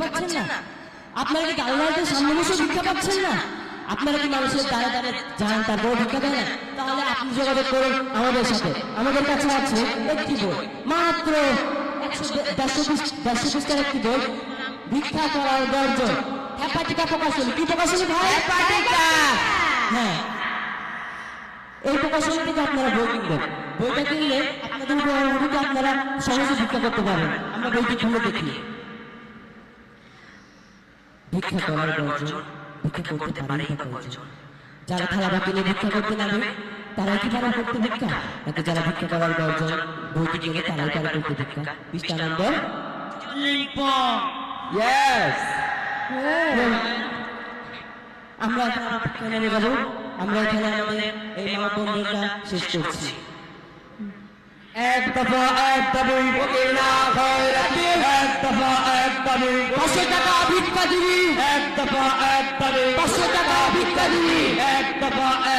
পাচ্ছেন না। আপনারা কি সামনে বসে ভিক্ষা পাচ্ছেন না? আপনারা কি মানুষের দ্বারা দ্বারা যান তারপর ভিক্ষা দেন? তাহলে আপনি যোগাযোগ করুন আমাদের সাথে। আমাদের কাছে আছে একটি বই। মাত্র দেড়শো পিস দেড়শো পিসটার একটি বই। ভিক্ষা করার হ্যাপাটিকা প্রকাশনী। কি প্রকাশনী ভাই? হ্যাপাটিকা হ্যাঁ। এই প্রকাশনী থেকে আপনারা বই কিনবেন। বইটা কিনলে আপনাদের উপর আপনারা সহজে ভিক্ষা করতে পারবেন। আমরা বইটি খুলে দেখি। ভিক্ষা করার গর্জন ভিক্ষা করতে পারে না কয়জন। যারা থালা নিয়ে ভিক্ষা করতে নামে তারা কি পারে করতে ভিক্ষা? নাকি যারা ভিক্ষা করার গর্জন বইটি কিনে তারাই পারে করতে ভিক্ষা। পৃষ্ঠা নম্বর? ইয়েস আমরা এখানে ভিক্ষা যাব। আমরা এখানে আমাদের এই মানব বন্ধনটা শেষ করছি। এক দফা এক না খয়রাতি এক দফা এক দাবি পাঁচশো টাকা ভিক্ষা দিবি। এক দফা এক দাবি পাঁচশো টাকা ভিক্ষা দিবি। এক দফা